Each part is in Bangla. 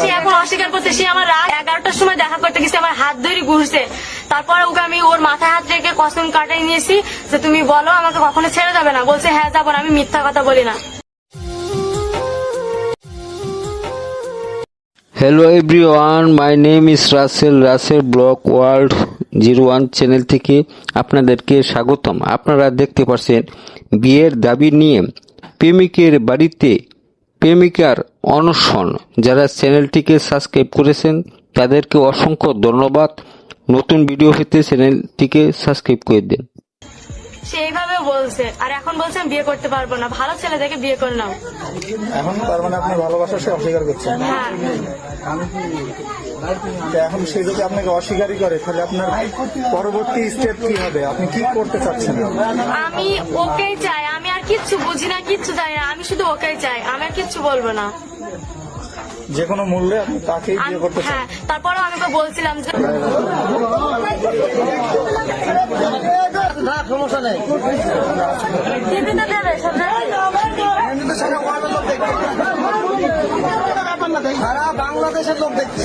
সে এখন অস্বীকার করছে, সে আমার রাত এগারোটার সময় দেখা করতে গেছে, আমার হাত ধরে ঘুরছে। তারপরে ওকে আমি ওর মাথায় হাত রেখে কসম কাটাই নিয়েছি যে তুমি বলো, আমাকে কখনো ছেড়ে যাবে না। বলছে হ্যাঁ যাব আমি মিথ্যা কথা বলি না। Hello everyone my name is Rasel Rasel block world zero one channel থেকে আপনাদেরকে স্বাগতম। আপনারা দেখতে পাচ্ছেন বিয়ের দাবি নিয়ে প্রেমিকের বাড়িতে প্রেমিকার অনশন। যারা চ্যানেলটিকে সাবস্ক্রাইব করেছেন তাদেরকে অসংখ্য ধন্যবাদ। নতুন ভিডিও পেতে চ্যানেলটিকে সাবস্ক্রাইব করে দিন। সে এইভাবে বলছে আর এখন বলছে আমি বিয়ে করতে পারব না। ভালো ছেলে দেখে বিয়ে করে নাও। এখন তার মানে আপনি ভালোবাসা সে অস্বীকার করছেন হ্যাঁ। এখন সে যদি আপনাকে অস্বীকারই করে তাহলে আপনার পরবর্তী স্টেপ কি হবে? আপনি কি করতে চাচ্ছেন? আমি ওকেই চাই। কিচ্ছু বুঝি না কিচ্ছু জানি না। আমি শুধু ওকেই চাই। আমি আর কিচ্ছু বলব না। যে কোনো মূল্যে আপনি তাকেই বিয়ে করতে চান। হ্যাঁ তারপরেও আমি তো বলছিলাম যে টিভিতে দেবে সব সারা বাংলাদেশের লোক দেখছি।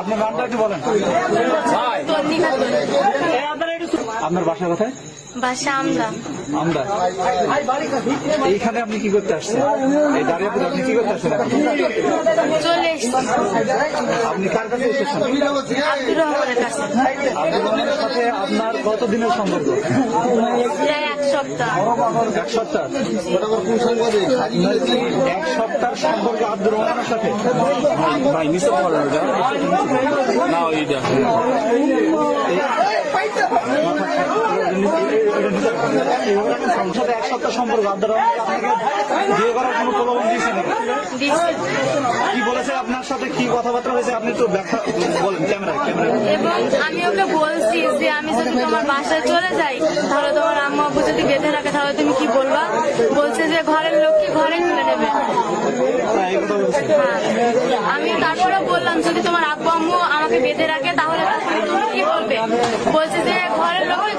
আপনার নামটা একটু বলেন। আপনার বাসা কোথায়? বাসা আমরা আমরা এইখানে আপনি কি করতে আসছেন? এই দাঁড়িয়ে আপনি কি করতে আসছেন চলে আপনি কার কাছে এসেছেন? আব্দুর রহমানের কাছে। আপনার কতদিনের সম্পর্ক? সপ্তাহ এক সপ্তাহ। এক সপ্তাহ সম্পর্কে আব্দুর রহমানের সাথে? ভাই নিচে না ওইটা সংসারে এক সপ্তাহ সম্পর্ক আব্দুর আপনাকে বিয়ে করার কোনো প্রলোভন দিয়েছে নাকি কি বলেছে আপনার সাথে? কি কথাবার্তা হয়েছে? আপনি একটু ব্যাখ্যা বলেন এবং আমি ওকে বলছি যে আমি যদি তোমার বাসায় চলে যাই তাহলে তোমার আম্মা আব্বু যদি বেঁধে রাখে তাহলে তুমি কি বলবা? বলছে যে ঘরের লোক কি ঘরে তুলে নেবে হ্যাঁ, হ্যাঁ। আমি তারপরে বললাম যদি তোমার আব্বু আম্মু আমাকে বেঁধে রাখে তাহলে তুমি কি বলবে? বলছে যে ঘরের লোকই